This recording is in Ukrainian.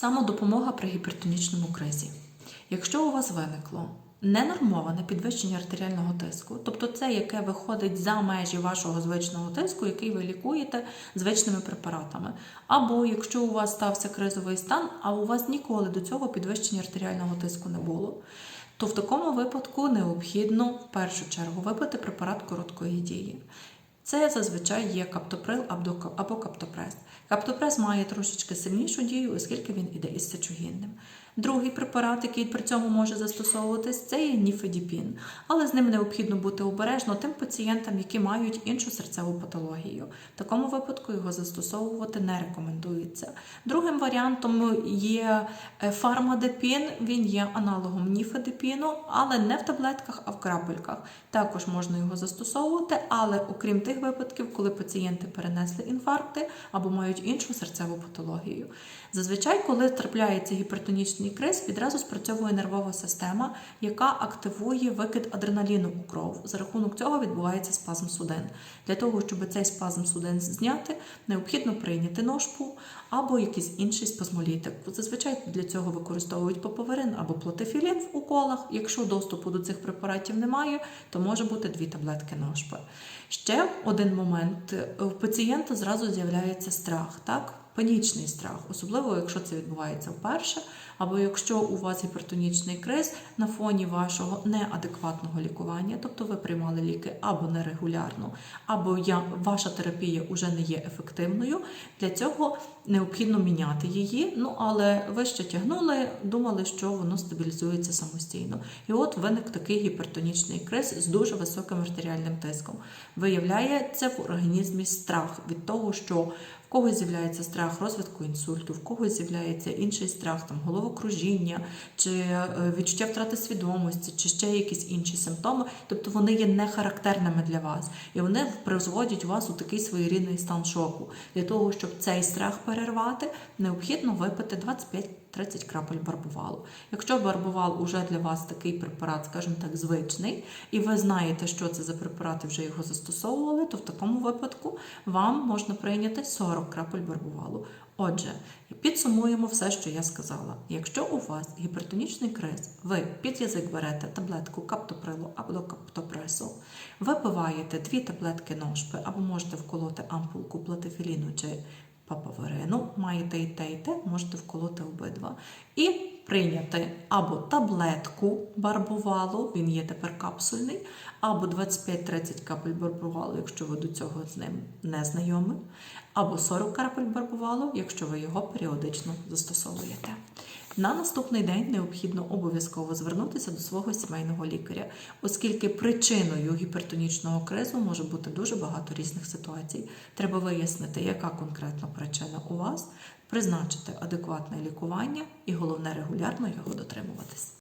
Самодопомога при гіпертонічному кризі. Якщо у вас виникло ненормоване підвищення артеріального тиску, тобто це, яке виходить за межі вашого звичного тиску, який ви лікуєте звичними препаратами, або якщо у вас стався кризовий стан, а у вас ніколи до цього підвищення артеріального тиску не було, то в такому випадку необхідно в першу чергу випити препарат короткої дії. Це зазвичай є каптоприл або- каптопрес. Каптопрес має трошечки сильнішу дію, оскільки він іде із сечогінним. Другий препарат, який при цьому може застосовуватись, це є ніфедіпін. Але з ним необхідно бути обережно тим пацієнтам, які мають іншу серцеву патологію. В такому випадку його застосовувати не рекомендується. Другим варіантом є е, фармадепін. Він є аналогом ніфедепіну, але не в таблетках, а в крапельках. Також можна його застосовувати, але окрім тих випадків, коли пацієнти перенесли інфаркти або мають іншу серцеву патологію. Зазвичай, коли трапляється гіпертонічний криз, відразу спрацьовує нервова система, яка активує викид адреналіну у кров. За рахунок цього відбувається спазм судин. Для того, щоб цей спазм судин зняти, необхідно прийняти ножпу або якийсь інший спазмолітик. Зазвичай для цього використовують папаверин або платифілін в уколах. Якщо доступу до цих препаратів немає, то може бути дві таблетки ножпи. Ще один момент: у пацієнта зразу з'являється страх, так? Панічний страх, особливо якщо це відбувається вперше, або якщо у вас гіпертонічний криз на фоні вашого неадекватного лікування, тобто ви приймали ліки або нерегулярно, або я, ваша терапія вже не є ефективною. Для цього необхідно міняти її. Ну але ви ще тягнули, думали, що воно стабілізується самостійно. І от виник такий гіпертонічний криз з дуже високим артеріальним тиском. Виявляється в організмі страх від того, що в когось з'являється страх розвитку інсульту, в когось з'являється інший страх, там головокружіння, чи е, відчуття втрати свідомості, чи ще якісь інші симптоми. Тобто вони є не характерними для вас, і вони призводять вас у такий своєрідний стан шоку. Для того, щоб цей страх перервати, необхідно випити 25-30 крапель барбувалу. Якщо барбувал уже для вас такий препарат, скажімо так, звичний, і ви знаєте, що це за препарат, і вже його застосовували, то в такому випадку вам можна прийняти 40 крапель барбувалу. Отже, підсумуємо все, що я сказала. Якщо у вас гіпертонічний криз, ви під язик берете таблетку каптоприлу або каптопресу, випиваєте дві таблетки ножпи, або можете вколоти ампулку платифіліну чи папаверину, маєте і те, і те, можете вколоти обидва. І прийняти або таблетку барбувалу, він є тепер капсульний, або 25-30 капель барбувалу, якщо ви до цього з ним не знайомі, або 40 капель барбувалу, якщо ви його періодично застосовуєте. На наступний день необхідно обов'язково звернутися до свого сімейного лікаря, оскільки причиною гіпертонічного кризу може бути дуже багато різних ситуацій. Треба вияснити, яка конкретна причина у вас, призначити адекватне лікування і головне регулярно його дотримуватись.